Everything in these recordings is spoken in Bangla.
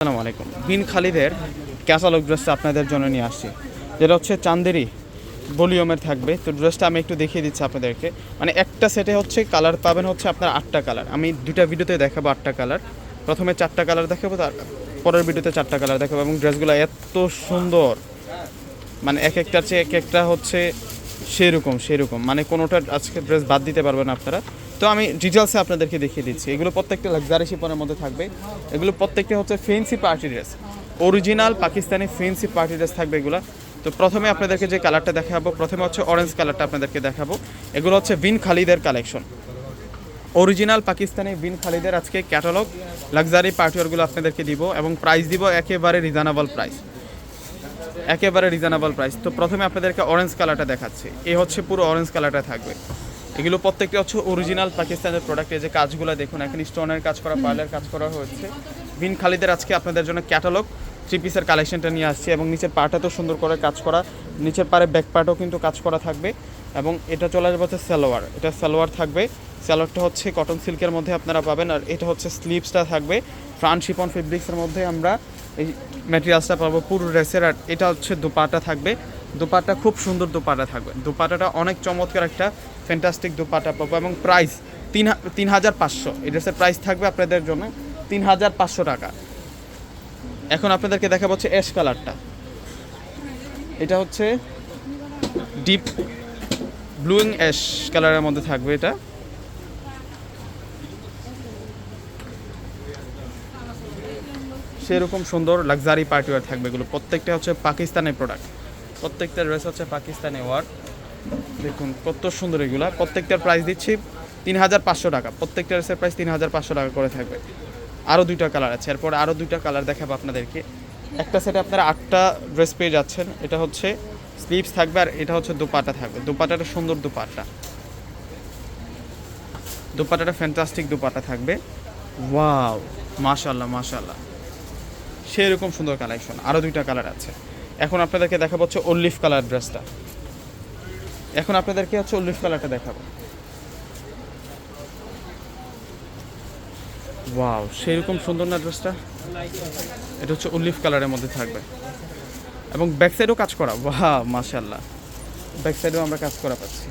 আসসালামু আলাইকুম। বিন খালিদের ক্যাটালগ ড্রেসটা আপনাদের জন্য নিয়ে আসছি। যেটা হচ্ছে চান্দেরি ভলিউমের থাকবে। তো ড্রেসটা আমি একটু দেখিয়ে দিচ্ছি আপনাদেরকে। মানে একটা সেটে হচ্ছে কালার পাবেন হচ্ছে আপনার আটটা কালার। আমি দুটা ভিডিওতে দেখাবো আটটা কালার। প্রথমে চারটা কালার দেখাবো, তার পরের ভিডিওতে চারটা কালার দেখাবো এবং ড্রেসগুলো এত সুন্দর। মানে এক একটার চেয়ে এক একটা হচ্ছে সেরকম সেরকম। মানে কোনোটা আজকে ড্রেস বাদ দিতে পারবেন আপনারা। তো আমি ডিটেলসে আপনাদেরকে দেখিয়ে দিচ্ছি। এগুলো প্রত্যেকটা লাক্সারি শিপনের মধ্যে থাকবে। এগুলো প্রত্যেকটা হচ্ছে fancy party dress original Pakistani fancy party dress থাকবে এগুলো। তো প্রথমে আপনাদেরকে যে কালারটা দেখাবো, প্রথমে হচ্ছে অরেঞ্জ কালারটা আপনাদেরকে দেখাবো। এগুলো হচ্ছে বিন খালিদের কালেকশন অরিজিনাল পাকিস্তানি বিন খালিদের আজকে ক্যাটালগ লাক্সারি পার্টিওয়ারগুলো আপনাদেরকে দিব এবং প্রাইস দিব একেবারে রিজনেবল প্রাইস একেবারে রিজনেবল প্রাইস তো প্রথমে আপনাদেরকে অরেঞ্জ কালারটা দেখাচ্ছি। এই হচ্ছে পুরো অরেঞ্জ কালারটা থাকবে। এগুলো প্রত্যেকটা হচ্ছে অরিজিনাল পাকিস্তানের প্রোডাক্ট এই যে কাজগুলো দেখুন, এখন স্টোনের কাজ করা পার্লের কাজ করা হয়েছে বিন খালিদের আজকে আপনাদের জন্য ক্যাটালগ থ্রি পিসের কালেকশনটা নিয়ে আসছি এবং নিচের পাটা তো সুন্দর করে কাজ করা। নিচের পারে ব্যাক পার্টও কিন্তু কাজ করা থাকবে এবং এটা চলে আসবে হচ্ছে সালোয়ার। এটা সালোয়ার থাকবে। সালোয়ারটা হচ্ছে কটন সিল্কের মধ্যে আপনারা পাবেন আর এটা হচ্ছে স্লিভসটা থাকবে। ফ্রান্ট শিপন ফেব্রিক্সের মধ্যে আমরা এই ম্যাটেরিয়ালসটা পাবো পুরো ড্রেসের আর এটা হচ্ছে দুপাটা থাকবে। দুপাটা খুব সুন্দর দুপাটা থাকবে। দুপাটাটা অনেক চমৎকার একটা ফ্যান্টাস্টিক দুপাটা পাবো এবং প্রাইস তিন তিন হাজার পাঁচশো। এই ড্রেসের প্রাইস থাকবে আপনাদের জন্য তিন হাজার পাঁচশো টাকা। এখন আপনাদেরকে দেখা হচ্ছে অ্যাশ কালারটা এটা হচ্ছে ডিপ ব্লুইং অ্যাশ কালারের মধ্যে থাকবে এটা। সেরকম সুন্দর লাক্সারি পার্টিওয়ার থাকবে এগুলো। প্রত্যেকটা হচ্ছে পাকিস্তানের প্রোডাক্ট প্রত্যেকটা ড্রেস হচ্ছে পাকিস্তানি ওয়ার দেখুন, কত সুন্দর এগুলা। প্রত্যেকটার প্রাইস দিচ্ছি তিন হাজার পাঁচশো টাকা। প্রত্যেকটা ড্রেসের প্রাইস তিন হাজার পাঁচশো টাকা করে থাকবে। আরও দুইটা কালার আছে। এরপর আরও দুইটা কালার দেখাবো আপনাদেরকে। একটা সেটে আপনারা আটটা ড্রেস পেয়ে যাচ্ছেন। এটা হচ্ছে স্লিভস থাকবে আর এটা হচ্ছে দুপাটা থাকবে। দুপাটাটা সুন্দর দুপাটা। দুপাটাটা ফ্যান্টাস্টিক দুপাটা থাকবে। ওয়াও মাশাল্লাহ মাশাল্লাহ সেরকম সুন্দর কালেকশন আরও দুইটা কালার আছে। এখন আপনাদেরকে দেখাবো হচ্ছে অলিভ কালার ড্রেসটা এখন আপনাদেরকে হচ্ছে অলিভ কালারটা দেখাবো। ওয়াও সেরকম সুন্দর না ড্রেসটা? এটা হচ্ছে অলিভ কালারের মধ্যে থাকবে। এবং ব্যাক সাইডেও কাজ করা ওয়া মাশাল্লাহ ব্যাক সাইডেও আমরা কাজ করা পাচ্ছি।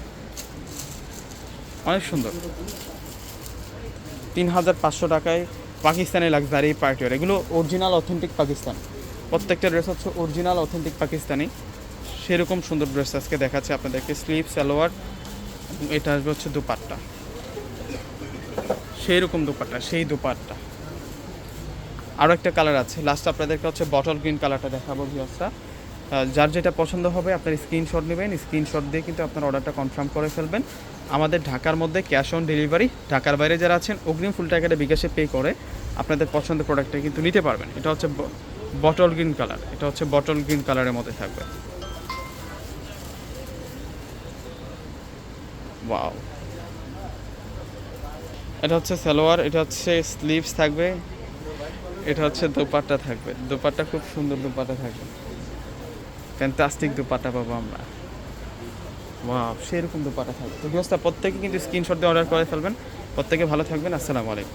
অনেক সুন্দর। তিন হাজার পাঁচশো টাকায় পাকিস্তানি লাক্সারি পার্টিওয়ার। এগুলো অরিজিনাল অথেন্টিক পাকিস্তান। প্রত্যেকটা ড্রেস হচ্ছে অরিজিনাল অথেন্টিক পাকিস্তানি। সেরকম সুন্দর ড্রেস আজকে দেখাচ্ছে আপনাদেরকে স্লিভ সালোয়ার, এবং এটা আসবে হচ্ছে দুপাট্টা। সেই রকম দুপাট্টা, সেই দুপাট্টা। আরও একটা কালার আছে লাস্ট আপনাদেরকে হচ্ছে বটল গ্রিন কালারটা দেখাবো ভিউসটা যার যেটা পছন্দ হবে আপনার স্ক্রিনশট নেবেন স্ক্রিনশট দিয়ে কিন্তু আপনার অর্ডারটা কনফার্ম করে ফেলবেন। আমাদের ঢাকার মধ্যে ক্যাশ অন ডেলিভারি ঢাকার বাইরে যারা আছেন, অগ্রিম ফুল টাকাটা বিকাশে পে করে আপনাদের পছন্দের প্রোডাক্টটা কিন্তু নিতে পারবেন। এটা হচ্ছে বটল গ্রিন কালার এটা হচ্ছে বটল গ্রিন কালারের মধ্যে থাকবে। ওয়াও এটা হচ্ছে সালোয়ার, এটা হচ্ছে স্লিভস থাকবে, এটা হচ্ছে দোপাট্টা থাকবে। দোপাট্টা খুব সুন্দর দোপাট্টা থাকবে। ফ্যান্টাস্টিক দোপাট্টা পাবো আমরা। ওয়াও সেরকম দোপাট্টা থাকবে। তো গৃহস্থা প্রত্যেকে কিন্তু স্ক্রিনশট দিয়ে অর্ডার করে ফেলবেন। প্রত্যেকে ভালো থাকবেন। আসসালামু আলাইকুম।